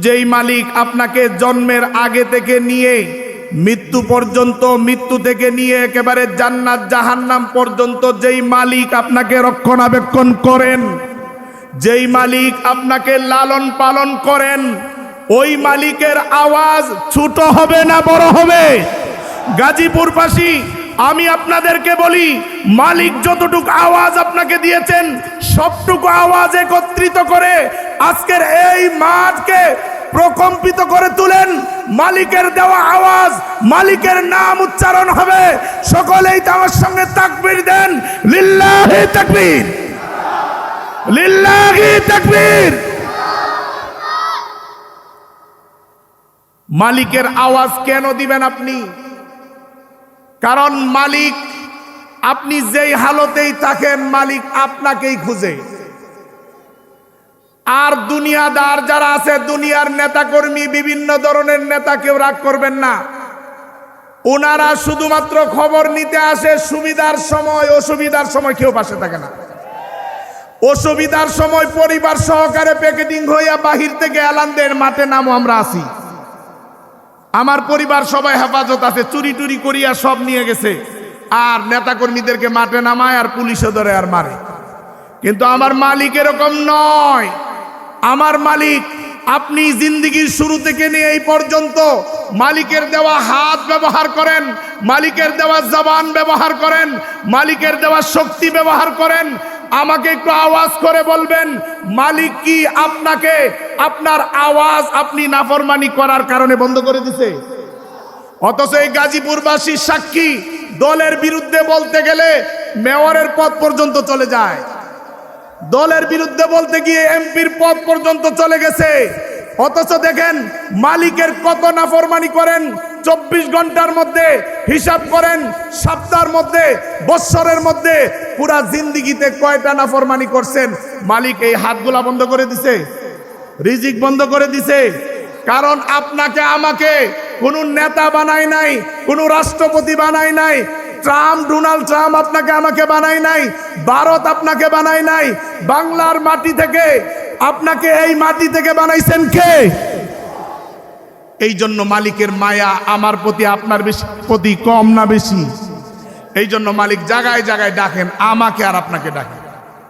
যেই মালিক আপনাকে জন্মের আগে থেকে নিয়ে, মৃত্যু পর্যন্ত, মৃত্যু থেকে নিয়ে একেবারে জান্নাত, জাহান্নাম পর্যন্ত যেই মালিক আপনাকে রক্ষণাবেক্ষণ করেন, যেই মালিক আপনাকে লালন পালন করেন, ওই মালিকের আওয়াজ ছোট হবে না বড় হবে? গাজীপুরবাসী আমি আপনাদেরকে বলি, মালিক যতটুকু আওয়াজ আপনাকে দিয়েছেন, সবটুকু আওয়াজ একত্রিত করে আজকের এই মাঠকে প্রকম্পিত করে তুলেন। মালিকের দেওয়া আওয়াজ, মালিকের নাম উচ্চারণ হবে। সকলেই তো আমার সঙ্গে তাকবীর দেন। লিল্লাহি তাকবীর। লিল্লাহি তাকবীর। মালিকের আওয়াজ কেন দিবেন আপনি? কারণ মালিক আপনি যেই হালতেই থাকেন, মালিক আপনাকেই খুঁজে। আর দুনিয়াদার যারা আছে, দুনিয়ার নেতাকর্মী, বিভিন্ন ধরনের নেতা কেউ রাগ করবেন না। ওনারা শুধুমাত্র খবর নিতে আসে, সুবিধার সময়, অসুবিধার সময় কেউ পাশে থাকে না। অসুবিধার সময় পরিবার সহকারে প্যাকেটিং হইয়া বাহির থেকে এলানদের মাঠে নামও আমরা আসি আমার পরিবার সবাই হেফাজত আছে, চুরি টুরি করিয়া সব নিয়ে গেছে। আর নেতাকর্মীদেরকে মাঠে নামায় আর পুলিশে ধরে আর মারে। কিন্তু আমার মালিক এরকম নয়। আমার মালিক, আপনি জিন্দিগির শুরু থেকে নিয়ে এই পর্যন্ত মালিকের দেওয়া হাত ব্যবহার করেন, মালিকের দেওয়া জবান ব্যবহার করেন, মালিকের দেওয়া শক্তি ব্যবহার করেন। আমাকে একটু আওয়াজ করে বলবেন, মালিক কি আপনাকে আপনার আওয়াজ আপনি নাফরমানি করার কারণে বন্ধ করে দিছে। অথচ এই গাজীপুরবাসীর সাক্ষী দলের বিরুদ্ধে বলতে গেলে মেয়রের পদ পর্যন্ত চলে যায়। দলের বিরুদ্ধে বলতে গিয়ে এমপির পদ পর্যন্ত চলে গেছে। অথচ দেখেন মালিকের কত নাফরমানি করেন, চব্বিশ ঘণ্টার মধ্যে হিসাব করেন, সপ্তাহের মধ্যে, বৎসরের মধ্যে, পুরা জিন্দিগিতে কয়টা নাফরমানি করছেন, মালিক এই হাতগুলা বন্ধ করে দিছে। রিজিক বন্ধ করে দিছে। কারণ আপনাকে, আমাকে কোনো নেতা বানায় নাই, কোনো রাষ্ট্রপতি বানায় নাই, ট্রাম্প, ডোনাল্ড ট্রাম্প আপনাকে, আমাকে বানায় নাই, ভারত আপনাকে বানায় নাই, বাংলার মাটি থেকে আপনাকে এই মাটি থেকে বানাইছেন কে? এই জন্য মালিকের মায়া আমার প্রতি, আপনার বেশি, প্রতি কম না বেশি। এই জন্য মালিক জায়গায় জায়গায় ডাকেন, আমাকে আর আপনাকে ডাকেন।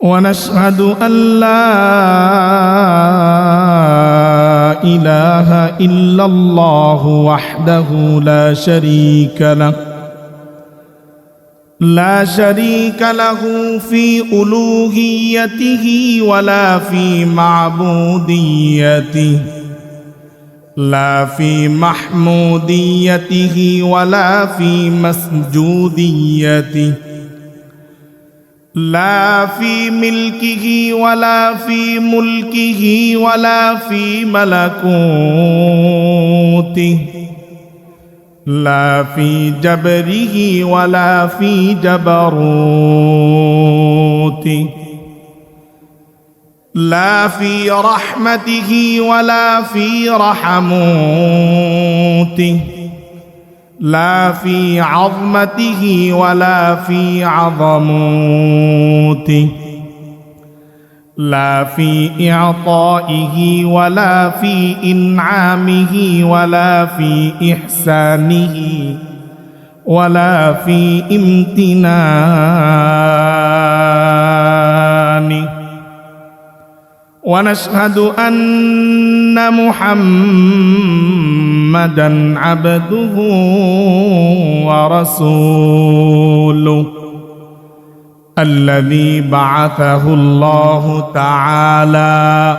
ونشهد أن لا إله إلا الله وحده لا شريك له لا شريك له في ألوهيته ولا في معبوديته لا في محموديته ولا في مسجوديته. لا في ملكه ولا في ملكه ولا في ملكوته. لا في جبره ولا في جبروته. لا في رحمته ولا في رحموته. لا في عظمته ولا في عظموته. لا في إعطائه ولا في إنعامه ولا في إحسانه ولا في امتنانه. ونشهد أن محمدا عبده ورسوله الذي بعثه الله تعالى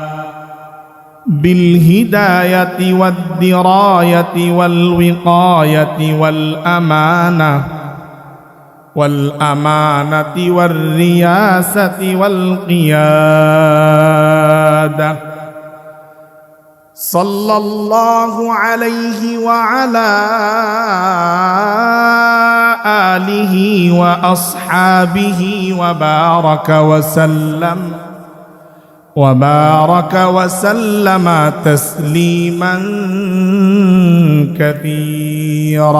بالهداية والدراية والوقاية والأمانة والأمانة والرياسة والقيادة صلى الله عليه وعلى آله وأصحابه وبارك وسلم. وبارك وسلم تسليما كثيرا.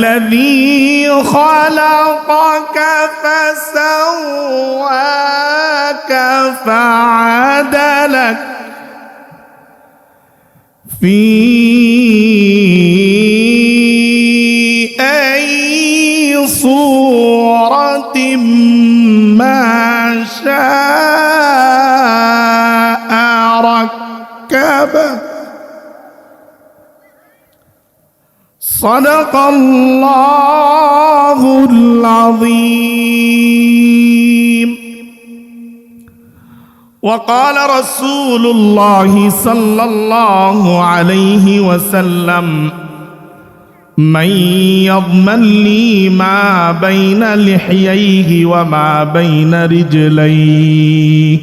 الذي خلقك فسواك فعدلك في أي صورة ما شاء ركبك. صدق الله العظيم. وقال رسول الله صلى الله عليه وسلم من يضمن لي ما بين لحييه وما بين رجليه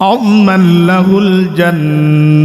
أضمن له الجنة.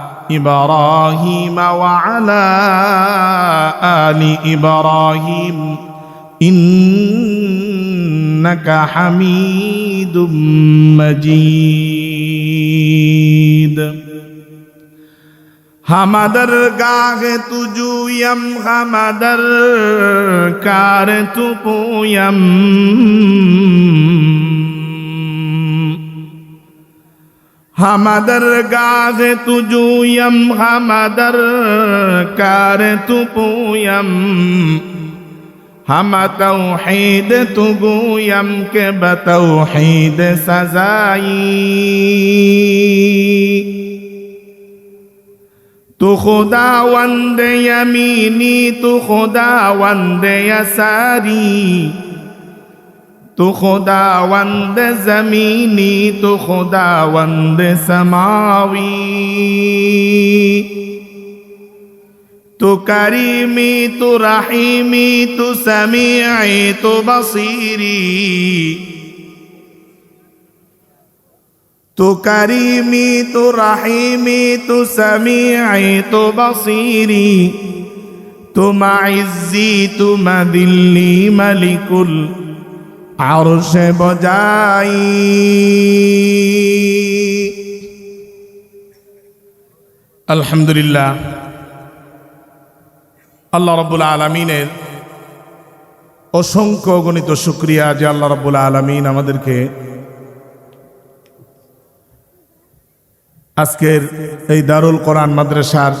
إبراهيم وعلى آل إبراهيم إنك حميد مجيد. ہمدر گاہ تجو یم ہمدر کار تم হামাদার গাজে তুজুয়ম হামাদার কারে তুপুয়ম হামা তৌহিদ তুগুয়ম কে বতৌহিদ সাজাই। তু খুদা ওয়ান্দে ইয়ামিনি, তু খুদা ওয়ান্দে ইয়াসারি। تو خداوند زمینی تو خداوند سماوی تو کریمی تو رحیمی تو سمیعی تو بصیری تو کریمی تو رحیمی تو سمیعی تو بصیری تو معزی تو مذلی ملک আরশে বজাই। আলহামদুলিল্লাহ, আল্লাহ রবুল আলমিনের অসংখ্য গণিত শুক্রিয়া যে আল্লাহ রবুল আলমিন আমাদেরকে আজকের এই দারুল কোরআন মাদ্রাসার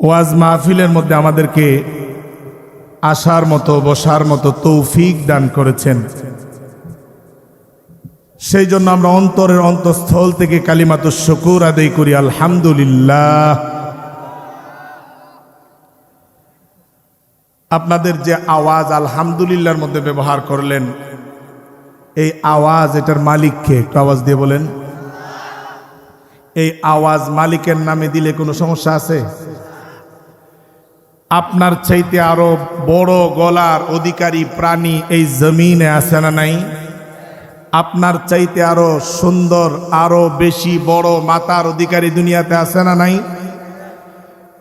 ওয়াজ মাহফিলের মধ্যে আমাদেরকে আসার মতো, বসার মতো তৌফিক দান করেছেন। সেই জন্য আমরা অন্তরের অন্তঃস্থল থেকে কালিমাত শকুর আদায় করি, আলহামদুলিল্লাহ। আপনাদের যে আওয়াজ আলহামদুলিল্লাহর মধ্যে ব্যবহার করলেন, এই আওয়াজ এটার মালিককে একটু আওয়াজ দিয়ে বলেন। এই আওয়াজ মালিকের নামে দিলে কোনো সমস্যা আছে? আপনার চাইতে আরও বড় গলার অধিকারী প্রাণী এই জমিনে আছে না নাই? আপনার চাইতে আরও সুন্দর, আরও বেশি বড় মাতার অধিকারী দুনিয়াতে আছে না নাই?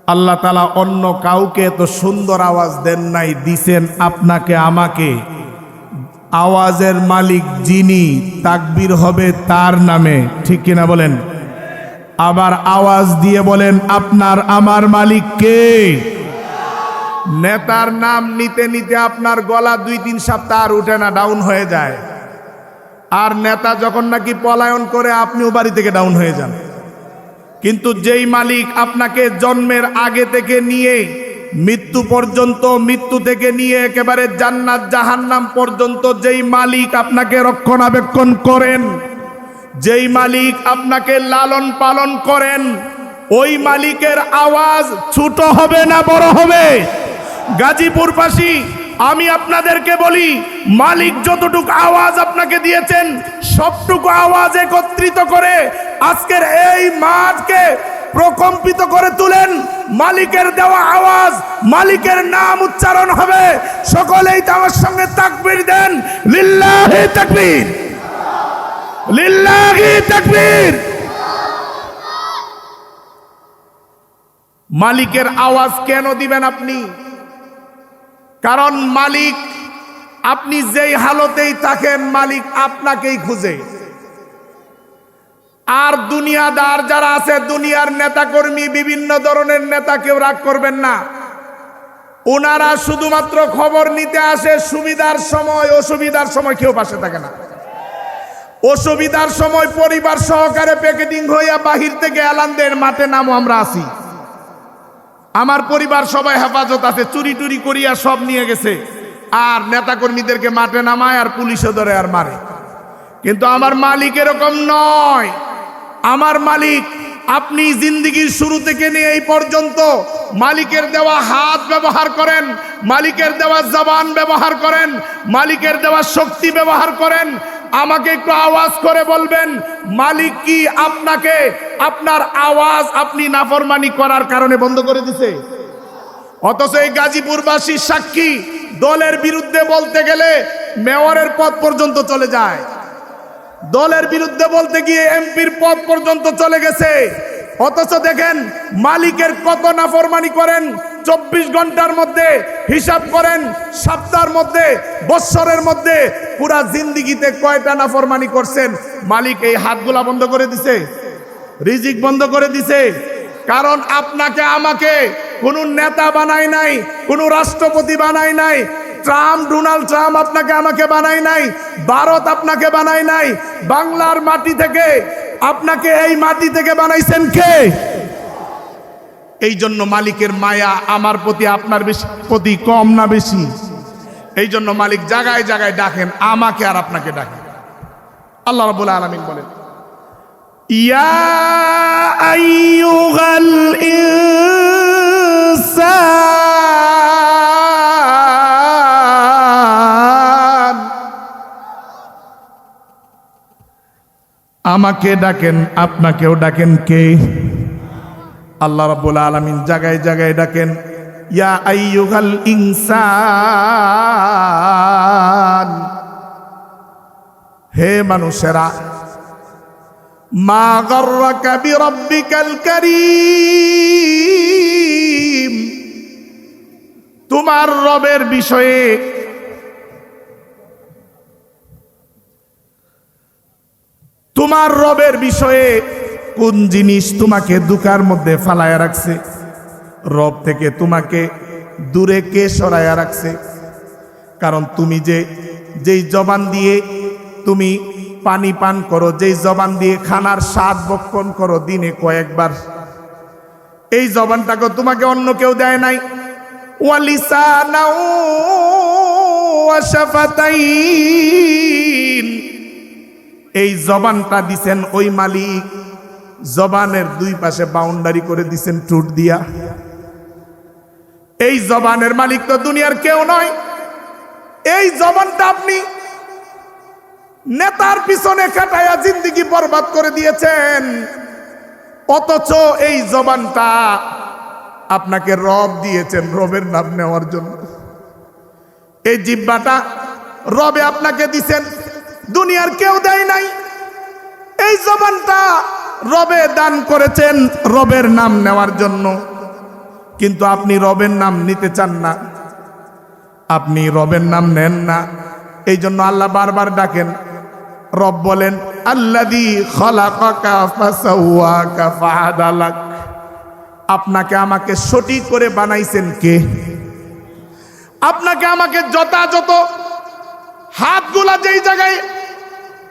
আল্লাহ তালা অন্য কাউকে এত সুন্দর আওয়াজ দেন নাই, দিছেন আপনাকে, আমাকে। আওয়াজের মালিক যিনি, তাকবির হবে তার নামে। ঠিক কিনা বলেন? আবার আওয়াজ দিয়ে বলেন, আপনার, আমার মালিক কে? নেতার নাম নিতে নিতে আপনার গলা দুই তিন সপ্তাহ আর উঠে না ডাউন হয়ে যায়। আর নেতা যখন নাকি পলায়ন করে, আপনিও বাড়ি থেকে ডাউন হয়ে যান। কিন্তু যেই মালিক আপনাকে জন্মের আগে থেকে নিয়ে, মৃত্যু পর্যন্ত, মৃত্যু থেকে নিয়ে একেবারে জান্নাত, জাহান্নাম পর্যন্ত যেই মালিক আপনাকে রক্ষণাবেক্ষণ করেন, যেই মালিক আপনাকে লালন পালন করেন, ওই মালিকের আওয়াজ ছোট হবে না বড় হবে? গাজীপুরবাসী, আমি আপনাদেরকে বলি, মালিক যতটুকু আওয়াজ আপনাকে দিয়েছেন, সবটুকু আওয়াজ একত্রিত করে আজকের এই মাঠকে প্রকম্পিত করে তুলেন। মালিকের দেওয়া আওয়াজ, মালিকের নাম উচ্চারণ হবে। সকলেই তো আমার সঙ্গে তাকবীর দেন। লিল্লাহি তাকবীর। লিল্লাহি তাকবীর। মালিকের আওয়াজ কেন দিবেন আপনি? কারণ মালিক আপনি যেই হালতেই থাকেন, মালিক আপনাকেই খুঁজে। আর দুনিয়াদার যারা আছে, দুনিয়ার নেতাকর্মী, বিভিন্ন ধরনের নেতা কেউ রাগ করবেন না। ওনারা শুধুমাত্র খবর নিতে আসে, সুবিধার সময়, অসুবিধার সময় কেউ পাশে থাকে না। অসুবিধার সময় পরিবার সহকারে প্যাকেটিং হইয়া বাহির থেকে এলানদের মাঠে নামও আমরা আসি আমার পরিবার সবাই হেফাজত আছে, চুরি টুরি করিয়া সব নিয়ে গেছে। আর নেতাকর্মীদেরকে মাঠে নামায় আর পুলিশও ধরে আর মারে। কিন্তু আমার মালিক এরকম নয়। আমার মালিক, আপনি জিন্দিগির শুরু থেকে নিয়ে এই পর্যন্ত মালিকের দেওয়া হাত ব্যবহার করেন, মালিকের দেওয়া জবান ব্যবহার করেন, মালিকের দেওয়া শক্তি ব্যবহার করেন আমাকে একটু আওয়াজ করে বলবেন, মালিক কি আপনাকে, আপনার আওয়াজ আপনি নাফরমানি করার কারণে বন্ধ করে দিছে? অথচ এই গাজীপুরবাসীর সাক্ষী, দলের বিরুদ্ধে বলতে গেলে মেয়রের পদ পর্যন্ত চলে যায়। দলের বিরুদ্ধে বলতে গিয়ে এমপির পদ পর্যন্ত চলে গেছে। অথচ দেখেন, মালিকের কত নাফরমানি করেন চব্বিশ ঘণ্টার মধ্যে হিসাব করেন, সপ্তাহের মধ্যে, বৎসরের মধ্যে পুরা জিন্দিগিতে কয়টা নাফরমানি করছেন? মালিক এই হাতগুলা বন্ধ করে দিছে, রিজিক বন্ধ করে দিছে। কারণ আপনাকে, আমাকে কোনো নেতা বানায় নাই, কোনো রাষ্ট্রপতি বানায় নাই, ট্রাম্প, ডোনাল্ড ট্রাম্প আপনাকে, আমাকে বানায় নাই, ভারত আপনাকে বানায় নাই, বাংলার মাটি থেকে আপনাকে এই মাটি থেকে বানাইছেন কে? এই জন্য মালিকের মায়া আমার প্রতি আপনার বেশি, প্রতি কম না বেশি। এই জন্য মালিক জায়গায় জায়গায় ডাকেন, আমাকে আর আপনাকে ডাকেন আল্লাহ রাব্বুল আলামিন বলেন, ইয়া আমাকে ডাকেন, আপনাকেও ডাকেন কে? আল্লাহ রাব্বুল আলামিন জায়গায় জায়গায় ডাকেন, ইয়া আইয়ুহাল ইনসান, হে মানুষেরা, মা গর্রাকা বিরব্বিকাল কারীম, তোমার রবের বিষয়ে তোমার রবের বিষয়ে কোন জিনিস তোমাকে দুকার মধ্যে ফালায়া রাখছে? রব থেকে তোমাকে দূরে কে সরাইয়া রাখছে? কারণ তুমি যে, যেই জবান দিয়ে তুমি পানি পান করো, যেই জবান দিয়ে খানার স্বাদ বক্ষণ করো দিনে কয়েকবার, এই জবানটাকে তোমাকে অন্য কেউ দেয় নাই। এই জবানটা দিছেন ওই মালিক জবানের দুই পাশে বাউন্ডারি করে দিছেন টুট দিয়া। এই জবানের মালিক তো দুনিয়ার কেউ নয়। এই জবানটা আপনি নেতার পিছনে খাটাইয়া জিন্দিগি বরবাদ করে দিয়েছেন। অথচ এই জবানটা আপনাকে রব দিয়েছেন, রবের নাম নেওয়ার জন্য। এই জিব্বাটা রবে আপনাকে দিছেন, দুনিয়ার কেউ দেয় নাই। এই জবানটা রবে দান করেছেন রবের নাম নেওয়ার জন্য। কিন্তু আপনি রবের নাম নিতে চান না। আপনি রবের নাম নেন না। এই জন্য আল্লাহ বারবার ডাকেন, রব বলেন ফাআদালাক আপনাকে আমাকে সঠিক করে বানাইছেন কে? আপনাকে আমাকে যথাযথ হাতগুলা যেই জায়গায়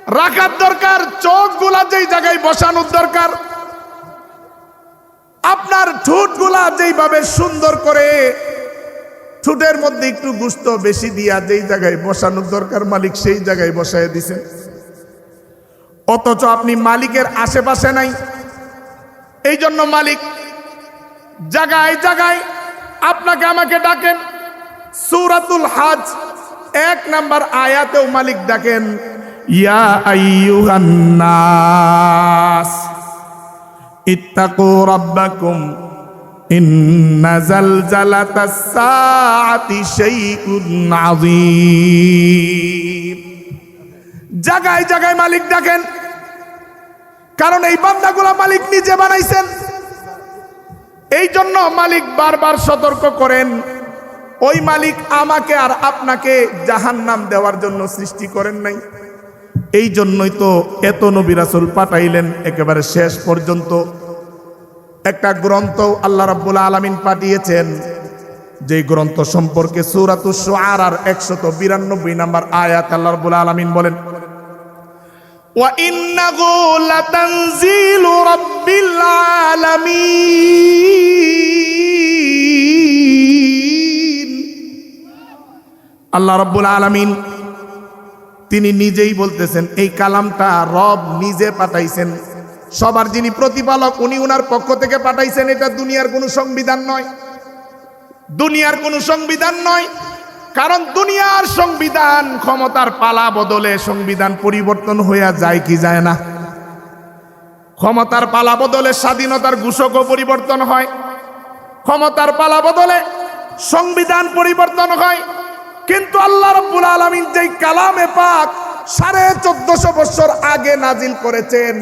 রাখার দরকার, চোখগুলা যেই জায়গায় বসানোর দরকার। আপনার ঠোঁটগুলা যেইভাবে সুন্দর করে ঠোঁটের মধ্যে একটু গুস্ত বেশি দিয়া যেই জায়গায় বসানোর দরকার, মালিক সেই জায়গায় বসায় দিছেন। অথচ আপনি মালিকের আশেপাশে নাই। এই জন্য মালিক, জায়গায় জায়গায় আপনাকে আমাকে ডাকেন। সুরাতুল হাজ এক নাম্বার আয়াতেও মালিক ডাকেন ইয়া আইয়ুহান নাস, ইত্তাকু রাব্বাকুম, ইন্না জালজালাতাস সাআতি শাইউন আযীম। জায়গায় জায়গায় মালিক ডাকেন, কারণ এই বান্দাগুলা মালিক নিজে বানাইছেন। এই জন্য মালিক বারবার সতর্ক করেন, ওই মালিক আমাকে আর আপনাকে জাহান্নাম দেওয়ার জন্য সৃষ্টি করেন নাই। এই জন্যই তো এত নবী রাসূল পাঠাইলেন একেবারে শেষ পর্যন্ত। একটা গ্রন্থ আল্লাহ রাব্বুল আলামিন পাঠিয়েছেন যে গ্রন্থ সম্পর্কে সূরাতুশ শুআরার 192 নম্বর আয়াত আল্লাহ রাব্বুল আলামিন বলেন, ওয়া ইন্নাহু লাতানজিলু রাব্বিল আলামিন। আল্লাহ রাব্বুল আলামিন তিনি নিজেই বলতেছেন, এই কালামটা রব নিজে পাঠাইছেন। সবার যিনি প্রতিপালক, উনি উনার পক্ষ থেকে পাঠাইছেন, এটা দুনিয়ার কোনো সংবিধান নয়। দুনিয়ার কোনো সংবিধান নয়। কারণ দুনিয়ার সংবিধান ক্ষমতার পালা বদলে সংবিধান পরিবর্তন হইয়া যায় কি যায় না। ক্ষমতার পালা বদলে স্বাধীনতার ঘোষকও পরিবর্তন হয়। ক্ষমতার পালা বদলে সংবিধান পরিবর্তন হয়। কিন্তু আল্লাহ রব্বুল আলমিন যেই কালামে পাক সাড়ে চোদ্দশো বছর আগে নাজিল করেছেন,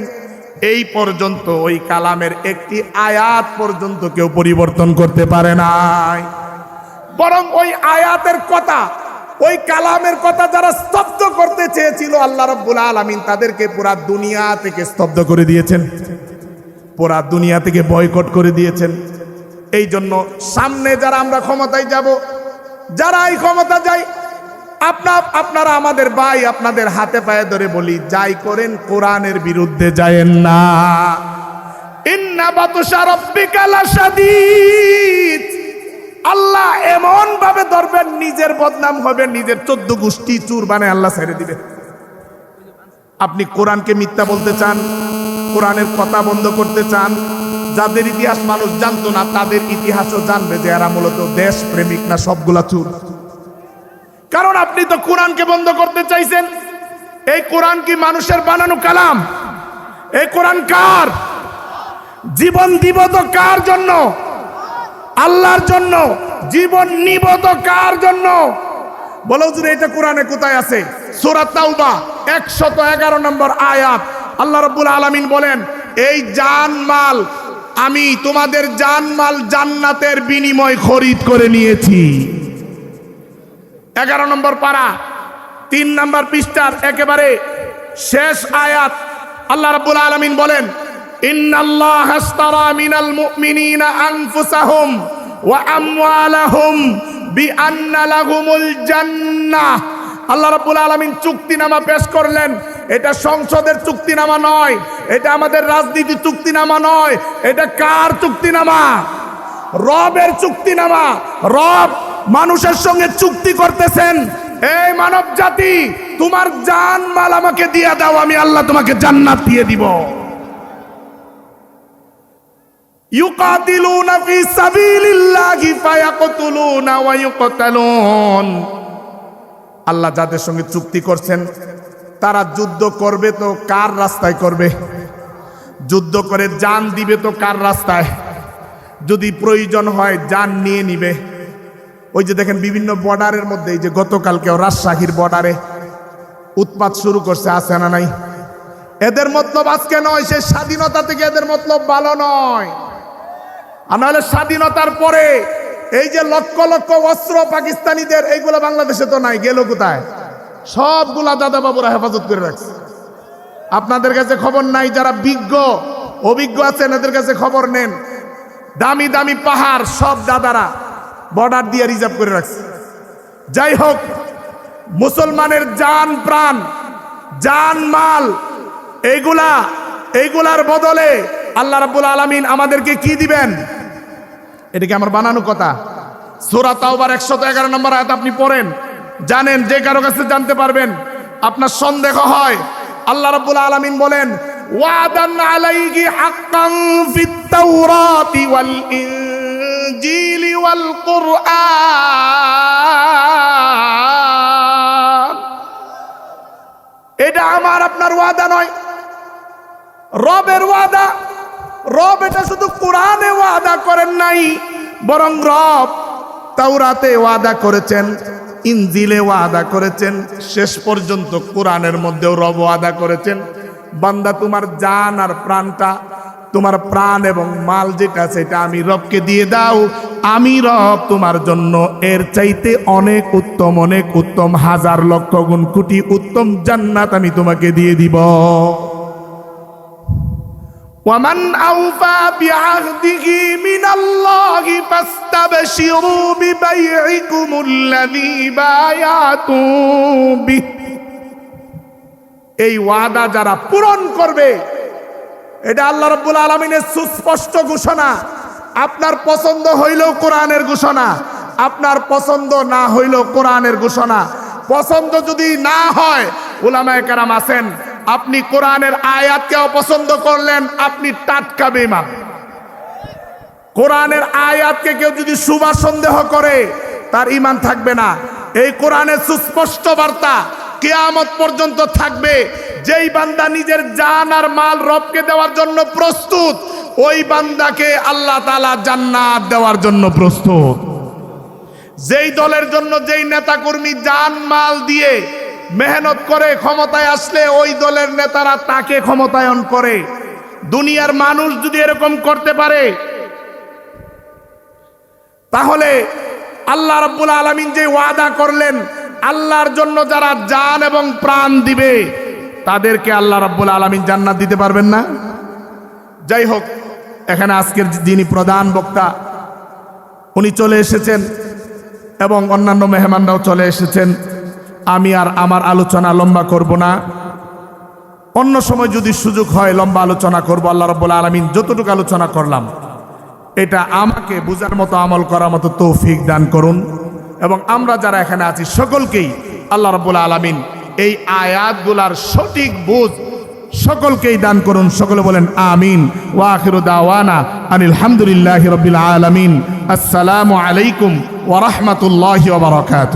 এই পর্যন্ত ওই কালামের একটি আয়াত পর্যন্ত কেউ পরিবর্তন করতে পারে নাই। বরং ওই আয়াতের কথা, ওই কালামের কথা যারা স্তব্ধ করতে চেয়েছিল, আল্লাহ রব্বুল আলমিন তাদেরকে পুরা দুনিয়া থেকে স্তব্ধ করে দিয়েছেন। পুরা দুনিয়া থেকে বয়কট করে দিয়েছেন। এই জন্য সামনে যারা আমরা ক্ষমতায় যাব যারা এই ক্ষমতা যাই আপনা আপনারা আমাদের ভাই আপনাদের হাতে পায়ে ধরে বলি, যাই করেন কোরআনের বিরুদ্ধে যায়েন না। আল্লাহ এমন ভাবে ধরবেন, নিজের বদনাম হবে, নিজের চোদ্দ গোষ্ঠী চুর বানায় আল্লাহ ছেড়ে দিবে। আপনি কোরআনকে মিথ্যা বলতে চান, কোরআনের কথা বন্ধ করতে চান যাদের ইতিহাস মানুষ জানতো না, তাদের ইতিহাসও জানবে যে এরা মূলত দেশ প্রেমিক না সবগুলা চুর। কারণ আপনি তো কোরআনকে বন্ধ করতে চাইছেন। এই কোরআন কি মানুষের বানানো কালাম? এই কোরআন কার? জীবন দিব তো কার জন্য? আল্লাহর জন্য। জীবন নিব তো কার জন্য? বলো হুজুর এটা কোরআনে কোথায় আছে? সূরা তাওবা 111 নম্বর আয়াত। আল্লাহ রাব্বুল আলামিন বলেন, এই জানমাল আমি তোমাদের জানমাল জান্নাতের বিনিময় খরিদ করে নিয়েছি। এগারো নম্বর পারা তিন নম্বর পৃষ্ঠার একেবারে শেষ আয়াত। আল্লাহ রাব্বুল আলামিন বলেন, ইন্নাল্লাহ হাসতারা মিনাল মুমিনিনা আনফুসাহুম পেশ করলেন এটা সংসদের চুক্তিনামা নয়, এটা আমাদের রাজনীতি চুক্তিনামা নয়, এটা কার চুক্তিনামা? রবের চুক্তিনামা। রব মানুষের সঙ্গে চুক্তি করতেছেন। এই মানব জাতি, তোমার জান মাল আমাকে দিয়ে দাও, আমি আল্লাহ তোমাকে জান্নাত দিয়ে দিব। আল্লাহ যাদের সঙ্গে চুক্তি করছেন তারা যুদ্ধ করবে তো কার রাস্তায় করবে? যুদ্ধ করে যান দিবে তো কার রাস্তায়? যদি প্রয়োজন হয় যান নিয়ে নিবে। ওই যে দেখেন বিভিন্ন বর্ডারের মধ্যে, এই যে গতকালকেও রাজশাহীর বর্ডারে উৎপাত শুরু করছে, আছে না নাই? এদের মতলব আজকে নয়, সে স্বাধীনতা থেকে এদের মতলব ভালো নয়। আর নাহলে স্বাধীনতার পরে এই যে লক্ষ লক্ষ অস্ত্র পাকিস্তানিদের, এইগুলো বাংলাদেশে তো নাই, গেল কোথায়? সবগুলা দাদা বাবুরা হেফাজত করে রাখছে। আপনাদের কাছে খবর নাই, যারা বিজ্ঞ, অভিজ্ঞ আছেন, এদের কাছে খবর নেন। দামি দামি পাহাড়, সব দাদারা বর্ডার দিয়ে রিজার্ভ করে রাখছে। যাই হোক, মুসলমানের যান প্রাণ, জান মাল এইগুলা এইগুলার বদলে আল্লাহ রাব্বুল আলামিন আমাদেরকে কি দিবেন? এটা কি আমার বানানো কথা? সূরা তাওবার 111 নম্বর আয়াত আপনি পড়েন? জানেন, যে কারও কাছে জানতে পারবেন, আপনার সন্দেহ হয়। আল্লাহ রাব্বুল আলামিন বলেন, ওয়াদান আলাইহি হাক্কান ফিত তাওরাতি ওয়াল ইনজিলি ওয়াল কুরআন। এটা আমার, আপনার ওয়াদা নয়। রবের ওয়াদা। রব এটা শুধু কোরআনে ওয়াদা করেন নাই, বরং রব তাওরাতে ওয়াদা করেছেন। ইনজিলে ওয়াদা করেছেন, শেষ পর্যন্ত কোরআনের মধ্যেও রব ওয়াদা করেছেন। বান্দা, তোমার জান আর প্রাণটা, তোমার প্রাণ এবং মাল যেটা সেটা আমি রবকে দিয়ে দাও। আমি রব তোমার জন্য এর চাইতে অনেক উত্তম অনেক উত্তম, হাজার লক্ষ গুণ কোটি উত্তম জান্নাত আমি তোমাকে দিয়ে দিব। ومن أوفى بعهده من الله فاستبشروا ببيعكم الذي بايعتم به এই ওয়াদা যারা পূরণ করবে এটা আল্লাহ রাব্বুল আলমিনের সুস্পষ্ট ঘোষণা আপনার পছন্দ হইলেও কোরআনের ঘোষণা আপনার পছন্দ না হইলেও কোরআনের ঘোষণা পছন্দ যদি না হয় উলামায়ে কেরাম আছেন আপনি কোরআনের আয়াতকে অপছন্দ করলেন, আপনি টাটকা বেমান কোরআনের আয়াতকে কেউ যদি শুভা সন্দেহ করে, তার ইমান থাকবে না। এই কোরআনের সুস্পষ্ট বার্তা কেয়ামত পর্যন্ত থাকবে। যেই বান্দা নিজের জান আর মাল রবকে দেওয়ার জন্য প্রস্তুত, ওই বান্দাকে আল্লাহ তালা জান্নাত দেওয়ার জন্য প্রস্তুত। যেই দলের জন্য যেই নেতাকর্মী জান, মাল দিয়ে মেহনত করে ক্ষমতায় আসলে ওই দলের নেতারা তাকে ক্ষমতায়ন করে। দুনিয়ার মানুষ যদি এরকম করতে পারে, তাহলে আল্লাহ রাব্বুল আলামিন যে ওয়াদা করলেন, আল্লাহর জন্য যারা জান এবং প্রাণ দিবে, তাদেরকে আল্লাহ রব্বুল আলামিন জান্নাত দিতে পারবেন না। যাই হোক, এখানে আজকের যিনি প্রধান বক্তা, উনি চলে এসেছেন এবং অন্যান্য মেহমানরাও চলে এসেছেন। আমি আর আমার আলোচনা লম্বা করব না। অন্য সময় যদি সুযোগ হয়, লম্বা আলোচনা করব। আল্লাহ রব্বুল আলমিন যতটুকু আলোচনা করলাম, এটা আমাকে বুঝার মতো, আমল করার মতো তৌফিক দান করুন। এবং আমরা যারা এখানে আছি, সকলকেই আল্লাহ রব্বুল আলমিন এই আয়াতগুলার সঠিক বুঝ সকলকেই দান করুন। সকলে বলেন, আমিন। ওয়াখির দাওয়ানা আনিল হামদুলিল্লাহ রবিল আলমিন। আসসালামু আলাইকুম ওরহমতুল্লাহ বারকাত